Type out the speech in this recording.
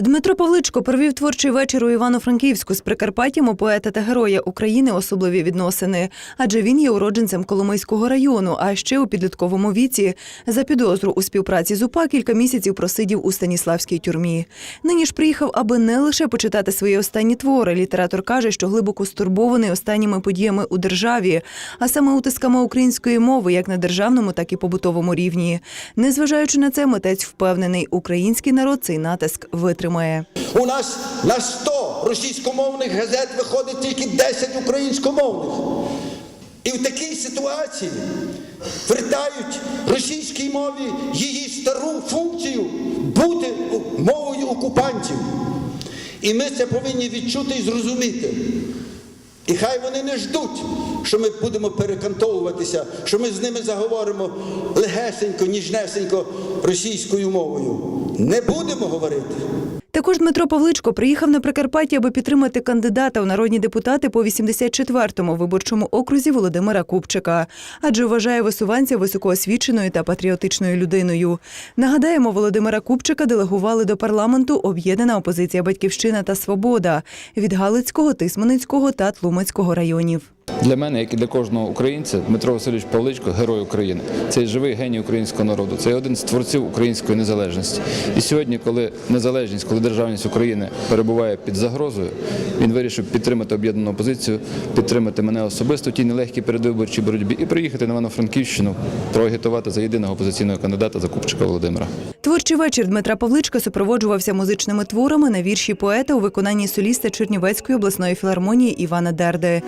Дмитро Павличко провів творчий вечір у Івано-Франківську з Прикарпаттям у поета та героя України особливі відносини, адже він є уродженцем Коломийського району. А ще у підлітковому віці за підозру у співпраці з УПА кілька місяців просидів у Станіславській тюрмі. Нині ж приїхав, аби не лише почитати свої останні твори. Літератор каже, що глибоко стурбований останніми подіями у державі, а саме утисками української мови, як на державному, так і побутовому рівні. Незважаючи на це, митець впевнений, український народ цей натиск витримає. У нас на 100 російськомовних газет виходить тільки 10 українськомовних. І в такій ситуації вертають російській мові її стару функцію бути мовою окупантів. І ми це повинні відчути і зрозуміти. І хай вони не ждуть, що ми будемо перекантовуватися, що ми з ними заговоримо легесенько, ніжнесенько російською мовою. Не будемо говорити. Також Дмитро Павличко приїхав на Прикарпаття, аби підтримати кандидата у народні депутати по 84-му виборчому окрузі Володимира Купчика, адже вважає висуванця високоосвіченою та патріотичною людиною. Нагадаємо, Володимира Купчика делегували до парламенту об'єднана опозиція Батьківщина та Свобода від Галицького, Тисманицького та Тлумацького районів. Для мене, як і для кожного українця, Дмитро Васильович Павличко герой України. Це живий геній українського народу. Це один з творців української незалежності. І сьогодні, коли незалежність, коли державність України перебуває під загрозою, він вирішив підтримати об'єднану опозицію, підтримати мене особисто в тій нелегкій передвиборчій боротьбі і приїхати на Івано-Франківщину, проагітувати за єдиного опозиційного кандидата за Купчика Володимира. Творчий вечір Дмитра Павличка супроводжувався музичними творами на вірші поета у виконанні соліста Чернівецької обласної філармонії Івана Дерди.